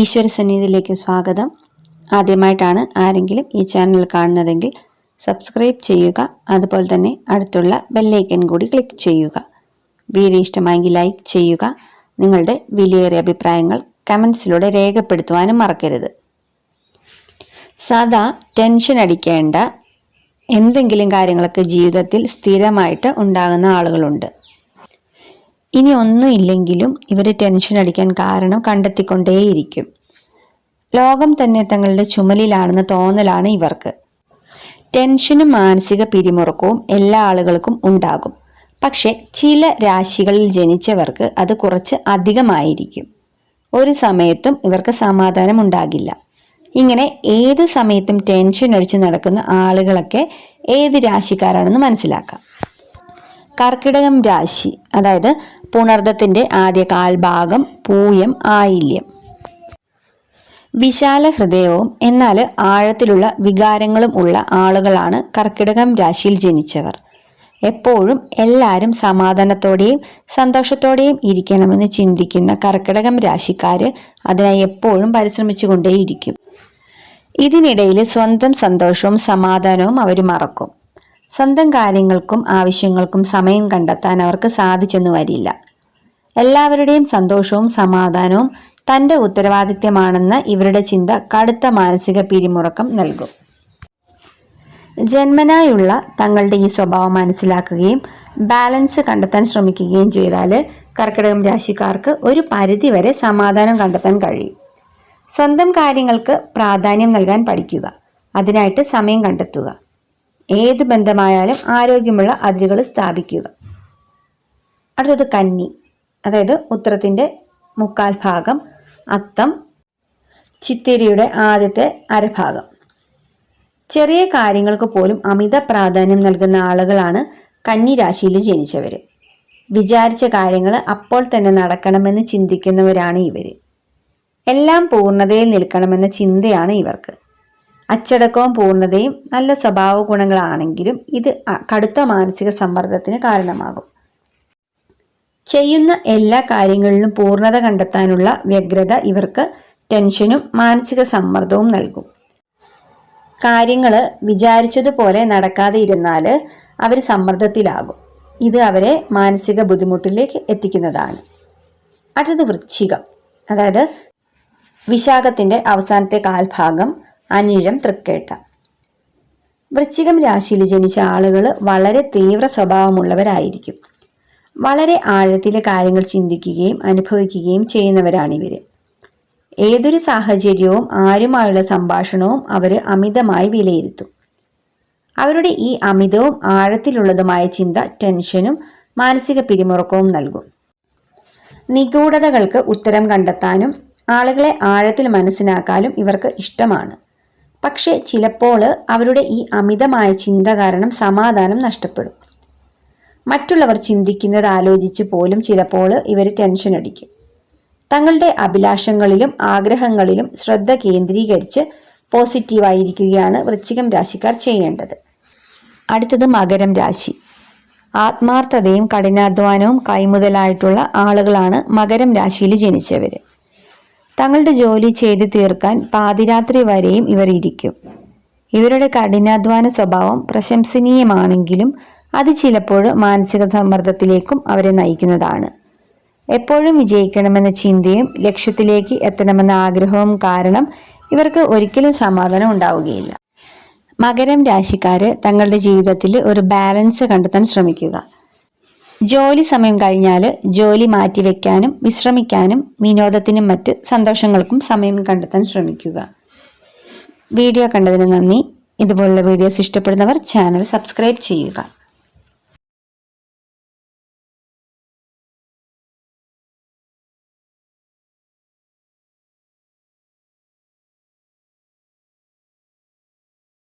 ഈശ്വര സന്നിധിയിലേക്ക് സ്വാഗതം. ആദ്യമായിട്ടാണ് ആരെങ്കിലും ഈ ചാനൽ കാണുന്നതെങ്കിൽ സബ്സ്ക്രൈബ് ചെയ്യുക അതുപോലെ തന്നെ അടുത്തുള്ള ബെല്ലൈക്കൻ കൂടി ക്ലിക്ക് ചെയ്യുക. വീഡിയോ ഇഷ്ടമായെങ്കിൽ ലൈക്ക് ചെയ്യുക. നിങ്ങളുടെ വിലയേറിയ അഭിപ്രായങ്ങൾ കമൻസിലൂടെ രേഖപ്പെടുത്തുവാനും മറക്കരുത്. സദാ ടെൻഷൻ അടിക്കേണ്ട എന്തെങ്കിലും കാര്യങ്ങളൊക്കെ ജീവിതത്തിൽ സ്ഥിരമായിട്ട് ഉണ്ടാകുന്ന ആളുകളുണ്ട്. ഇനി ഒന്നും ഇല്ലെങ്കിലും ഇവർ ടെൻഷൻ അടിക്കാൻ കാരണം കണ്ടെത്തിക്കൊണ്ടേയിരിക്കും. ലോകം തന്നെ തങ്ങളുടെ ചുമലിലാണെന്ന തോന്നലാണ് ഇവർക്ക്. ടെൻഷനും മാനസിക പിരിമുറുക്കവും എല്ലാ ആളുകൾക്കും ഉണ്ടാകും. പക്ഷെ ചില രാശികളിൽ ജനിച്ചവർക്ക് അത് കുറച്ച് അധികമായിരിക്കും. ഒരു സമയത്തും ഇവർക്ക് സമാധാനം ഉണ്ടാകില്ല. ഇങ്ങനെ ഏത് സമയത്തും ടെൻഷൻ അടിച്ച് നടക്കുന്ന ആളുകളൊക്കെ ഏത് രാശിക്കാരാണെന്ന് മനസ്സിലാക്കാം. കർക്കിടകം രാശി അതായത് പുണർദത്തിന്റെ ആദ്യ കാൽഭാഗം പൂയം ആയില്യം. വിശാല ഹൃദയവും എന്നാൽ ആഴത്തിലുള്ള വികാരങ്ങളും ഉള്ള ആളുകളാണ് കർക്കിടകം രാശിയിൽ ജനിച്ചവർ. എപ്പോഴും എല്ലാവരും സമാധാനത്തോടെയും സന്തോഷത്തോടെയും ഇരിക്കണമെന്ന് ചിന്തിക്കുന്ന കർക്കിടകം രാശിക്കാർ അതിനായി എപ്പോഴും പരിശ്രമിച്ചുകൊണ്ടേയിരിക്കും. ഇതിനിടയിൽ സ്വന്തം സന്തോഷവും സമാധാനവും അവർ മറക്കും. സ്വന്തം കാര്യങ്ങൾക്കും ആവശ്യങ്ങൾക്കും സമയം കണ്ടെത്താൻ അവർക്ക് സാധിച്ചെന്നു വരില്ല. എല്ലാവരുടെയും സന്തോഷവും സമാധാനവും തന്റെ ഉത്തരവാദിത്യമാണെന്ന് ഇവരുടെ ചിന്ത കടുത്ത മാനസിക പിരിമുറക്കം നൽകും. ജന്മനായുള്ള തങ്ങളുടെ ഈ സ്വഭാവം മനസ്സിലാക്കുകയും ബാലൻസ് കണ്ടെത്താൻ ശ്രമിക്കുകയും ചെയ്താൽ കർക്കിടകം രാശിക്കാർക്ക് ഒരു പരിധിവരെ സമാധാനം കണ്ടെത്താൻ കഴിയും. സ്വന്തം കാര്യങ്ങൾക്ക് പ്രാധാന്യം നൽകാൻ പഠിക്കുക. അതിനായിട്ട് സമയം കണ്ടെത്തുക. ഏത് ബന്ധമായാലും ആരോഗ്യമുള്ള അതിരുകൾ സ്ഥാപിക്കുക. അടുത്തത് കന്നി. അതായത് ഉത്തരത്തിന്റെ മുക്കാൽ ഭാഗം അത്തം ചിത്തിരിയുടെ ആദ്യത്തെ അരഭാഗം. ചെറിയ കാര്യങ്ങൾക്ക് പോലും അമിത പ്രാധാന്യം നൽകുന്ന ആളുകളാണ് കന്നി രാശിയിൽ ജനിച്ചവർ വിചാരിച്ച കാര്യങ്ങൾ അപ്പോൾ തന്നെ നടക്കണമെന്ന് ചിന്തിക്കുന്നവരാണ് ഇവർ എല്ലാം പൂർണതയിൽ നിൽക്കണമെന്ന ചിന്തയാണ് ഇവർക്ക്. അച്ചടക്കവും പൂർണതയും നല്ല സ്വഭാവ ഗുണങ്ങളാണെങ്കിലും ഇത് കടുത്ത മാനസിക സമ്മർദ്ദത്തിന് കാരണമാകും. ചെയ്യുന്ന എല്ലാ കാര്യങ്ങളിലും പൂർണത കണ്ടെത്താനുള്ള വ്യഗ്രത ഇവർക്ക് ടെൻഷനും മാനസിക സമ്മർദ്ദവും നൽകും. കാര്യങ്ങൾ വിചാരിച്ചതുപോലെ നടക്കാതെ ഇരുന്നാൽ അവർ സമ്മർദ്ദത്തിലാകും. ഇത് അവരെ മാനസിക ബുദ്ധിമുട്ടിലേക്ക് എത്തിക്കുന്നതാണ്. അടുത്തത് വൃശ്ചികം. അതായത് വിശാഖത്തിന്റെ അവസാനത്തെ കാൽഭാഗം അനിഴം തൃക്കേട്ട. വൃശ്ചികം രാശിയിൽ ജനിച്ച ആളുകൾ വളരെ തീവ്ര സ്വഭാവമുള്ളവരായിരിക്കും. വളരെ ആഴത്തിലെ കാര്യങ്ങൾ ചിന്തിക്കുകയും അനുഭവിക്കുകയും ചെയ്യുന്നവരാണിവർ ഏതൊരു സാഹചര്യവും ആരുമായുള്ള സംഭാഷണവും അവർ അമിതമായി വിലയിരുത്തും. അവരുടെ ഈ അമിതവും ആഴത്തിലുള്ളതുമായ ചിന്ത ടെൻഷനും മാനസിക പിരിമുറുക്കവും നൽകും. നിഗൂഢതകൾക്ക് ഉത്തരം കണ്ടെത്താനും ആളുകളെ ആഴത്തിൽ മനസ്സിലാക്കാനും ഇവർക്ക് ഇഷ്ടമാണ്. പക്ഷേ ചിലപ്പോൾ അവരുടെ ഈ അമിതമായ ചിന്ത കാരണം സമാധാനം നഷ്ടപ്പെടും. മറ്റുള്ളവർ ചിന്തിക്കുന്നത് ആലോചിച്ച് പോലും ചിലപ്പോൾ ഇവർ ടെൻഷൻ അടിക്കും. തങ്ങളുടെ അഭിലാഷങ്ങളിലും ആഗ്രഹങ്ങളിലും ശ്രദ്ധ കേന്ദ്രീകരിച്ച് പോസിറ്റീവായിരിക്കുകയാണ് വൃശ്ചികം രാശിക്കാർ ചെയ്യേണ്ടത്. അടുത്തത് മകരം രാശി. ആത്മാർത്ഥതയും കഠിനാധ്വാനവും കൈമുതലായിട്ടുള്ള ആളുകളാണ് മകരം രാശിയിൽ ജനിച്ചവർ തങ്ങളുടെ ജോലി ചെയ്തു തീർക്കാൻ പാതിരാത്രി വരെയും ഇവർ ഇരിക്കും. ഇവരുടെ കഠിനാധ്വാന സ്വഭാവം പ്രശംസനീയമാണെങ്കിലും അത് ചിലപ്പോൾ മാനസിക സമ്മർദ്ദത്തിലേക്കും അവരെ നയിക്കുന്നതാണ്. എപ്പോഴും വിജയിക്കണമെന്ന ചിന്തയും ലക്ഷ്യത്തിലേക്ക് എത്തണമെന്ന ആഗ്രഹവും കാരണം ഇവർക്ക് ഒരിക്കലും സമാധാനം ഉണ്ടാവുകയില്ല. മകരം രാശിക്കാര് തങ്ങളുടെ ജീവിതത്തിൽ ഒരു ബാലൻസ് കണ്ടെത്താൻ ശ്രമിക്കുക. ജോലി സമയം കഴിഞ്ഞാൽ ജോലി മാറ്റിവെക്കാനും വിശ്രമിക്കാനും വിനോദത്തിനും മറ്റ് സന്തോഷങ്ങൾക്കും സമയം കണ്ടെത്താൻ ശ്രമിക്കുക. വീഡിയോ കണ്ടതിന് നന്ദി. ഇതുപോലുള്ള വീഡിയോസ് ഇഷ്ടപ്പെടുന്നവർ ചാനൽ സബ്സ്ക്രൈബ് ചെയ്യുക.